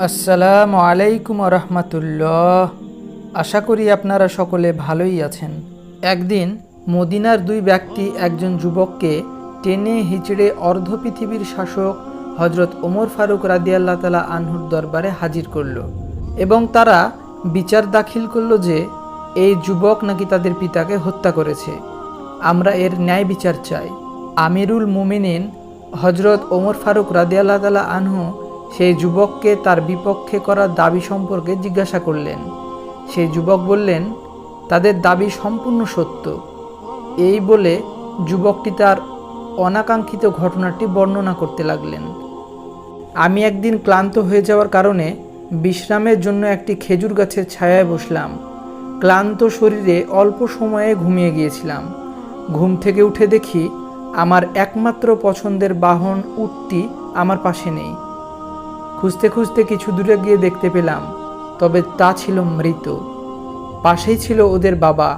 আসসালামু আলাইকুম রহমতুল্লাহ আশা করি আপনারা সকলে ভালোই আছেন। একদিন মদিনার দুই ব্যক্তি একজন যুবককে টেনে হিচড়ে অর্ধ পৃথিবীর শাসক হজরত ওমর ফারুক রাদিয়াল্লাহ তালা আনহুর দরবারে হাজির করল এবং তারা বিচার দাখিল করল যে এই যুবক নাকি তাদের পিতাকে হত্যা করেছে। আমরা এর ন্যায় বিচার চাই। আমিরুল মুমিনিন হজরত ওমর ফারুক রাদিয়াল্লাহ তালা আনহু সেই যুবককে তার বিপক্ষে করা দাবি সম্পর্কে জিজ্ঞাসা করলেন। সেই যুবক বললেন, তাদের দাবি সম্পূর্ণ সত্য। এই বলে যুবকটি তার অনাকাঙ্ক্ষিত ঘটনাটি বর্ণনা করতে লাগলেন। আমি একদিন ক্লান্ত হয়ে যাওয়ার কারণে বিশ্রামের জন্য একটি খেজুর গাছের ছায়ায় বসলাম। ক্লান্ত শরীরে অল্প সময়ে ঘুমিয়ে গিয়েছিলাম। ঘুম থেকে উঠে দেখি আমার একমাত্র পছন্দের বাহন উটটি আমার পাশে নেই। খুঁজতে খুঁজতে কিছু দূরে গিয়ে দেখতে পেলাম, তবে তা ছিল মৃত। পাশেই ছিল ওদের বাবা,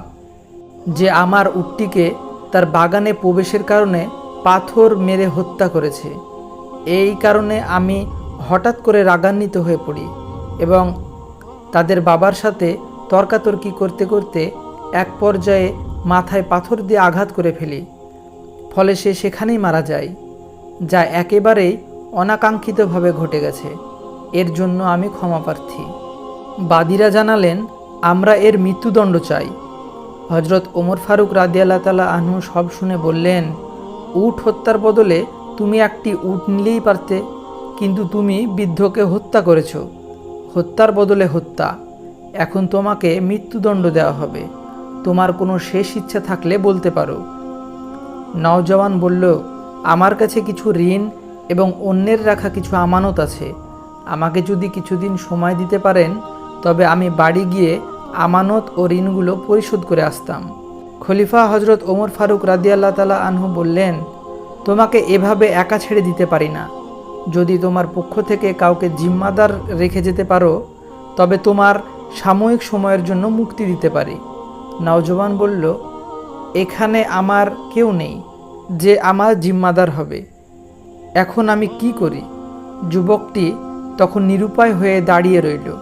যে আমার উটটিকে তার বাগানে প্রবেশের কারণে পাথর মেরে হত্যা করেছে। এই কারণে আমি হঠাৎ করে রাগান্বিত হয়ে পড়ি এবং তাদের বাবার সাথে তর্কাতর্কি করতে করতে এক পর্যায়ে মাথায় পাথর দিয়ে আঘাত করে ফেলি, ফলে সে সেখানেই মারা যায়, যা একেবারেই অনাকাঙ্ক্ষিতভাবে ঘটে গেছে। এর জন্য আমি ক্ষমা প্রার্থী। বাদীরা জানালেন, আমরা এর মৃত্যুদণ্ড চাই। হজরত ওমর ফারুক রাদিয়াল্লাহ তালা আনহু সব শুনে বললেন, উট হত্যার বদলে তুমি একটি উট নিলেই পারতে, কিন্তু তুমি বৃদ্ধকে হত্যা করেছ। হত্যার বদলে হত্যা। এখন তোমাকে মৃত্যুদণ্ড দেওয়া হবে। তোমার কোনো শেষ ইচ্ছা থাকলে বলতে পারো। নওজওয়ান বলল, আমার কাছে কিছু ঋণ এবং অন্যের রাখা কিছু আমানত আছে। আমাকে যদি কিছুদিন সময় দিতে পারেন, তবে আমি বাড়ি গিয়ে আমানত ও ঋণগুলো পরিশোধ করে আসতাম। খলিফা হজরত ওমর ফারুক রাদিয়াল্লাহ তালা আনহু বললেন, তোমাকে এভাবে একা ছেড়ে দিতে পারি না। যদি তোমার পক্ষ থেকে কাউকে জিম্মাদার রেখে যেতে পারো, তবে তোমার সাময়িক সময়ের জন্য মুক্তি দিতে পারি। নওজবান বলল, এখানে আমার কেউ নেই যে আমার জিম্মাদার হবে। এখন আমি কি করি? যুবকটি তখন নিরুপায় হয়ে দাঁড়িয়ে রইল।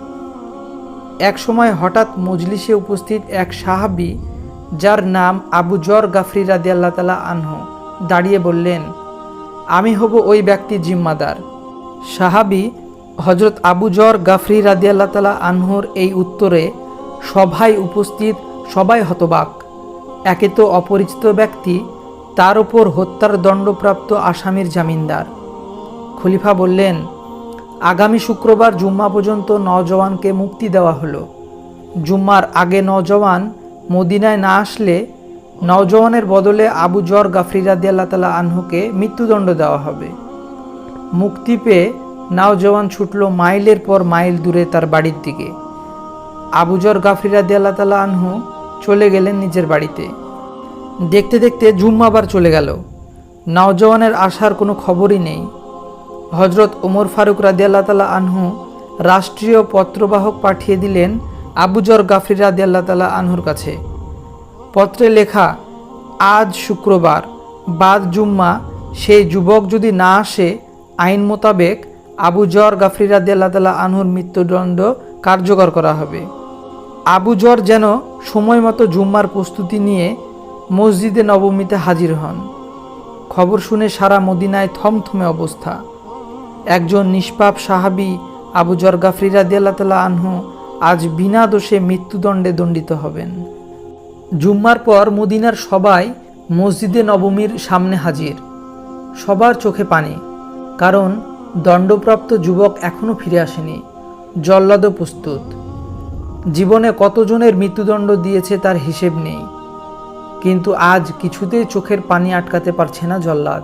এক সময় হঠাৎ মজলিসে উপস্থিত এক সাহাবি, যার নাম আবু জর গাফরি রাদিয়াল্লাহ তালা আনহ, দাঁড়িয়ে বললেন, আমি হব ওই ব্যক্তি জিম্মাদার। সাহাবি হজরত আবু জর গাফরি রাদিয়াল্লাহ তালা আনহর এই উত্তরে সভায় উপস্থিত সবাই হতবাক। একে তো অপরিচিত ব্যক্তি তার ওপর হত্যার দণ্ডপ্রাপ্ত আসামির জামিনদার। খলিফা বললেন, আগামী শুক্রবার জুম্মা পর্যন্ত নওজওয়ানকে মুক্তি দেওয়া হলো। জুম্মার আগে নওজওয়ান মদিনায় না আসলে নওজওয়ানের বদলে আবু জর গাফরি রাদিয়াল্লাহ তালা আনহুকে মৃত্যুদণ্ড দেওয়া হবে। মুক্তি পেয়ে নওজওয়ান ছুটল মাইলের পর মাইল দূরে তার বাড়ির দিকে। আবুজর গাফরি রাদিয়াল্লাহ তালা আনহু চলে গেলেন নিজের বাড়িতে। দেখতে দেখতে জুম্মাবার চলে গেল। নওজওয়ানের আসার কোনো খবরই নেই। হজরত ওমর ফারুক রাদিয়াল্লাহ তালা আনহু রাষ্ট্রীয় পত্রবাহক পাঠিয়ে দিলেন আবুজর গাফরি রাদিয়াল্লাহ তালা আনহুর কাছে। পত্রে লেখা, আজ শুক্রবার, বাদ জুম্মা, সেই যুবক যদি না আসে, আইন মোতাবেক আবু জর গাফরি রাদিয়াল্লাহ তালা আনহুর মৃত্যুদণ্ড কার্যকর করা হবে। আবু জর যেন সময় মতো জুম্মার প্রস্তুতি নিয়ে মসজিদে নবমীতে হাজির হন। খবর শুনে সারা মদিনায় থমথমে অবস্থা। একজন নিষ্পাপ সাহাবি আবু জর গাফরি রাদিয়াল্লাহ আনহু আজ বিনা দোষে মৃত্যুদণ্ডে দণ্ডিত হবেন। জুম্মার পর মদিনার সবাই মসজিদে নবমীর সামনে হাজির। সবার চোখে পানি, কারণ দণ্ডপ্রাপ্ত যুবক এখনও ফিরে আসেনি। জল্লাদও প্রস্তুত। জীবনে কতজনের মৃত্যুদণ্ড দিয়েছে তার হিসেব নেই। কিন্তু আজ কিছুতেই চোখের পানি আটকাতে পারছে না জল্লাদ।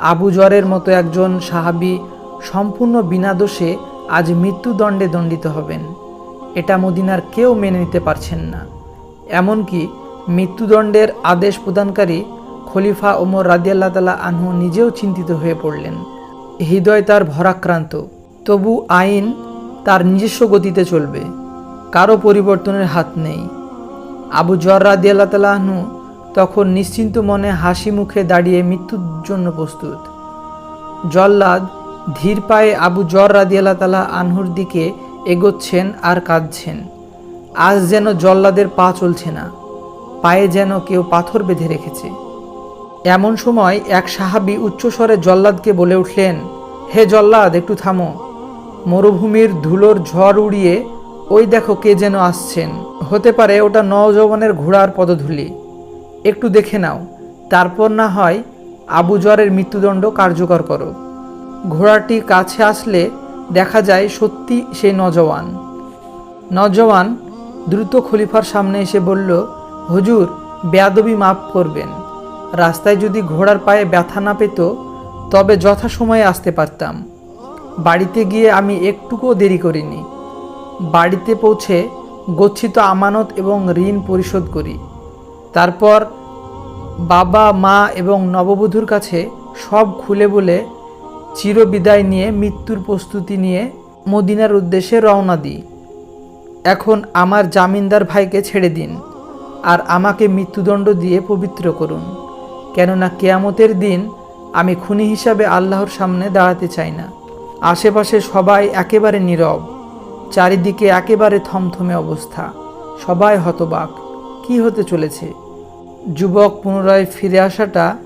আবু জরের মতো একজন সাহাবি সম্পূর্ণ বিনা দোষে আজ মৃত্যুদণ্ডে দণ্ডিত হবেন। এটা মদিনার কেউ মেনে নিতে পারছেন না। এমনকি মৃত্যুদণ্ডের আদেশ প্রদানকারী খলিফা ওমর রাদিয়াল্লাহ তালা আনহু নিজেও চিন্তিত হয়ে পড়লেন। হৃদয় তার ভরাক্রান্ত, তবু আইন তার নিজস্ব গতিতে চলবে। কারও পরিবর্তনের হাত নেই। আবু জর রাদিয়াল্লাহ তালা আনহু তখন নিশ্চিন্ত মনে হাসি মুখে দাঁড়িয়ে মৃত্যুর জন্য প্রস্তুত। জল্লাদ ধীর পায়ে আবু জর রাদিয়াল্লাহ তালা আনহুর দিকে এগোচ্ছেন আর কাঁদছেন। আজ যেন জল্লাদের পা চলছে না, পায়ে যেন কেউ পাথর বেঁধে রেখেছে। এমন সময় এক সাহাবি উচ্চস্বরে জল্লাদকে বলে উঠলেন, হে জল্লাদ, একটু থামো। মরুভূমির ধুলোর ঝড় উড়িয়ে ওই দেখো কে যেন আসছেন। হতে পারে ওটা নওজওয়ানের ঘোড়ার পদধূলি। একটু দেখে নাও। তারপর না হয় আবু জরের মৃত্যুদণ্ড কার্যকর করো। ঘোড়াটি কাছে আসলে দেখা যায় সত্যি সেই নজওয়ান নজওয়ান দ্রুত খলিফার সামনে এসে বলল, হুজুর, বেয়াদবি মাফ করবেন। রাস্তায় যদি ঘোড়ার পায়ে ব্যথা না পেত, তবে যথাসময়ে আসতে পারতাম। বাড়িতে গিয়ে আমি একটুকুও দেরি করিনি। বাড়িতে পৌঁছে গচ্ছিত আমানত এবং ঋণ পরিশোধ করি। তারপর বাবা, মা এবং নববধূর কাছে সব খুলে বলে চিরবিদায় নিয়ে মৃত্যুর প্রস্তুতি নিয়ে মদিনার উদ্দেশ্যে রওনা দিই। এখন আমার জামিনদার ভাইকে ছেড়ে দিন আর আমাকে মৃত্যুদণ্ড দিয়ে পবিত্র করুন, কেননা কেয়ামতের দিন আমি খুনি হিসাবে আল্লাহর সামনে দাঁড়াতে চাই না। আশেপাশে সবাই একেবারে নীরব। চারিদিকে একেবারে থমথমে অবস্থা। সবাই হতবাক। কি হতে চলেছে? যুবক পুনরায় ফিরে আসাটা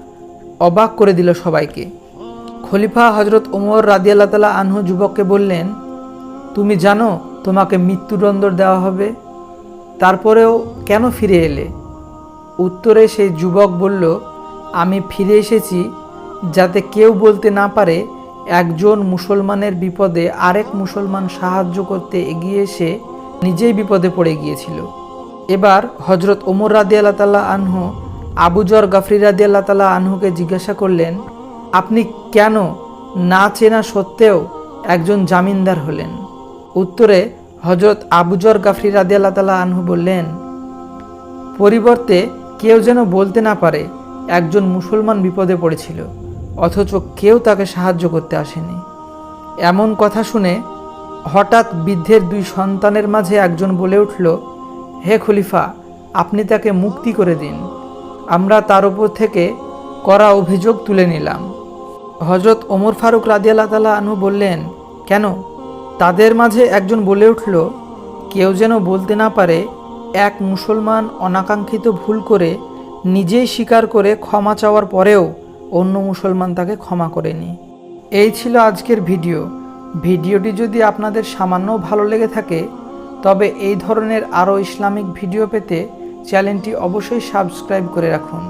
অবাক করে দিল সবাইকে। খলিফা হজরত ওমর রাদিয়াল্লাহ তালা আনহু যুবককে বললেন, তুমি জানো তোমাকে মৃত্যুদণ্ড দেওয়া হবে? তারপরেও কেন ফিরে এলে? উত্তরে সেই যুবক বলল, আমি ফিরে এসেছি যাতে কেউ বলতে না পারে একজন মুসলমানের বিপদে আরেক মুসলমান সাহায্য করতে এগিয়ে এসে নিজেই বিপদে পড়ে গিয়েছিল। এবার হজরত ওমর রাদি আল্লাহ তাল্লাহ আনহু আবুজর গাফরি রাদি আল্লাহ তাল্লাহ আনহুকে জিজ্ঞাসা করলেন, আপনি কেন না চেনা সত্ত্বেও একজন জামিনদার হলেন? উত্তরে হজরত আবুজর গাফরি রাদি আল্লাহ তাল্লাহ আনহু বললেন, পরিবর্তে কেউ যেন বলতে না পারে একজন মুসলমান বিপদে পড়েছিল। অথচ কেউ তাকে সাহায্য করতে আসেনি। এমন কথা শুনে হঠাৎ বৃদ্ধের দুই সন্তানের মাঝে একজন বলে উঠল, হে খলিফা, আপনি তাকে মুক্তি করে দিন। আমরা তার উপর থেকে করা অভিযোগ তুলে নিলাম। হজরত ওমর ফারুক রাদিয়াল্লাহ তালা আনহু বললেন, কেন? তাদের মাঝে একজন বলে উঠল, কেউ যেন বলতে না পারে, এক মুসলমান অনাকাঙ্ক্ষিত ভুল করে নিজেই স্বীকার করে ক্ষমা চাওয়ার পরেও অন্য মুসলমান তাকে ক্ষমা করেনি এই ছিল আজকের ভিডিও। ভিডিওটি যদি আপনাদের সামান্য ভালো লেগে থাকে, তবে এই ধরনের আরও ইসলামিক ভিডিও পেতে চ্যানেলটি অবশ্যই সাবস্ক্রাইব করে রাখুন।